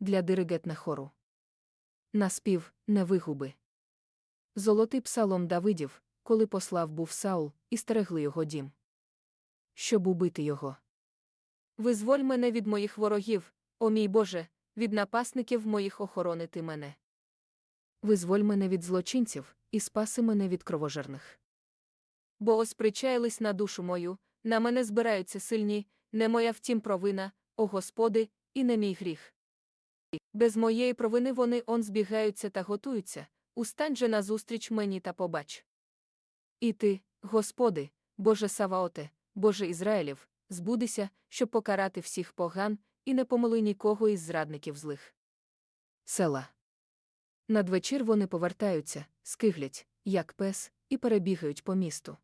для диригет на хору. Наспів, не вигуби. Золотий псалом Давидів, коли послав був Саул, і стерегли його дім. Щоб убити його. Визволь мене від моїх ворогів, о мій Боже, від напасників моїх охоронити мене. Визволь мене від злочинців, і спаси мене від кровожерних. Бо ось причаялись на душу мою, на мене збираються сильні, не моя втім провина, о Господи, і не мій гріх. Без моєї провини вони он збігаються та готуються, устань же назустріч мені та побач. І ти, Господи, Боже Саваоте, Боже Ізраїлів, збудися, щоб покарати всіх поган, і не помили нікого із зрадників злих. Села. Надвечір вони повертаються, скиглять, як пес, і перебігають по місту.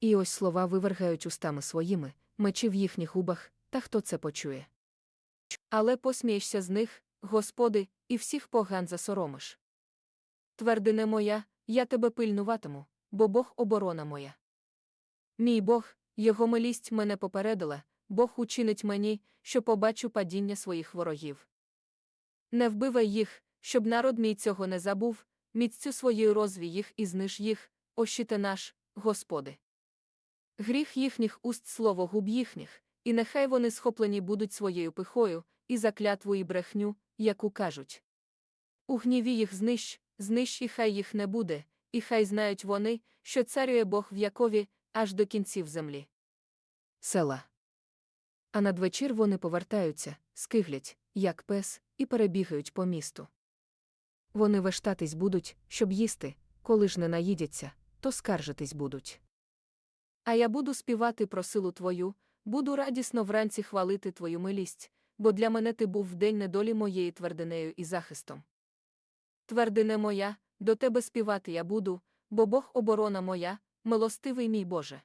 І ось слова вивергають устами своїми, мечі в їхніх губах, та хто це почує. Але посмієшся з них, Господи, і всіх поган засоромиш. Твердине моя, я тебе пильнуватиму, бо Бог оборона моя. Мій Бог, його милість мене попередила, Бог учинить мені, що побачу падіння своїх ворогів. Не вбивай їх, щоб народ мій цього не забув, міццю своєю розвій їх і зниж їх, ощите наш, Господи. Гріх їхніх уст слово губ їхніх, і нехай вони схоплені будуть своєю пихою, і за клятву і брехню, яку кажуть. У гніві їх знищ, знищ і хай їх не буде, і хай знають вони, що царює Бог в Якові, аж до кінців землі. Села. А надвечір вони повертаються, скиглять, як пес, і перебігають по місту. Вони вештатись будуть, щоб їсти, коли ж не наїдяться, то скаржитись будуть. А я буду співати про силу твою, буду радісно вранці хвалити твою милість, бо для мене ти був вдень недолі моєї твердинею і захистом. Твердине моя, до тебе співати я буду, бо Бог оборона моя, милостивий мій Боже.